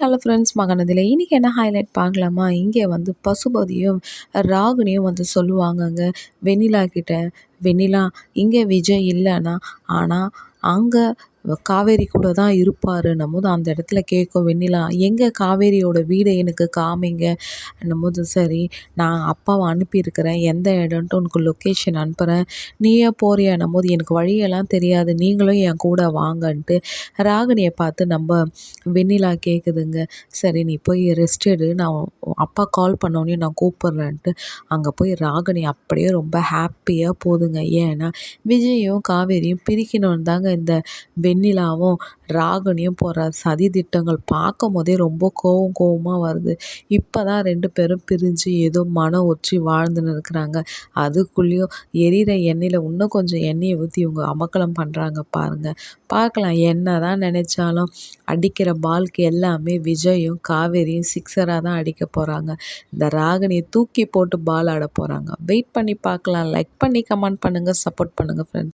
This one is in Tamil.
ஹலோ ஃப்ரெண்ட்ஸ் மகனதில் இன்றைக்கி என்ன ஹைலைட் பார்க்கலாமா? இங்கே வந்து பசுபதியும் ராகுனியும் வந்து சொல்லுவாங்கங்க. வெண்ணிலா கிட்ட. வெண்ணிலா இங்கே விஜய் இல்லைன்னா ஆனால் அங்கே காவேரி கூட தான் இருப்பாருன்னும் போது அந்த இடத்துல கேட்கும் வெண்ணிலா எங்கே காவேரியோட வீடை எனக்கு காமிங்க. போது சரி நான் அப்பாவை அனுப்பியிருக்கிறேன். எந்த இடம்ன்ட்டு உனக்கு லொக்கேஷன் அனுப்புகிறேன் நீயே போறியான்னும் போது எனக்கு வழியெல்லாம் தெரியாது. நீங்களும் என் கூட வாங்கன்ட்டு ராகினியை பார்த்து நம்ம வெண்ணிலா கேட்குதுங்க சரி நீ போய் ரெஸ்ட் எடு. நான் அப்பா கால் பண்ணோடனே நான் கூப்பிட்றேன்ட்டு. அங்கே போய் ராகினி அப்படியே ரொம்ப ஹாப்பியாக போதுங்க. ஏன்னா விஜயும் காவேரியும் பிரிக்கணும்னு தாங்க இந்த வெண்ணிலாவும் ராகினியும் போகிற சதி திட்டங்கள் பார்க்கும் போதே ரொம்ப கோவம் கோவமாக வருது. இப்போ தான் ரெண்டு பேரும் பிரிஞ்சு ஏதோ மனம் ஒற்றி வாழ்ந்துன்னு இருக்கிறாங்க அதுக்குள்ளேயும் எரிகிற எண்ணெயில் இன்னும் கொஞ்சம் எண்ணெயை ஊற்றி இவங்க அமக்கலம் பண்ணுறாங்க பாருங்கள் பார்க்கலாம் என்ன தான் நினச்சாலும் அடிக்கிற பால்க்கு எல்லாமே விஜயும் காவேரியும் சிக்ஸராக தான் அடிக்க போகிறாங்க இந்த ராகினியை தூக்கி போட்டு பால் ஆட போகிறாங்க வெயிட் பண்ணி பார்க்கலாம். லைக் பண்ணி கமெண்ட் பண்ணுங்கள் சப்போர்ட் பண்ணுங்கள் ஃப்ரெண்ட்ஸ்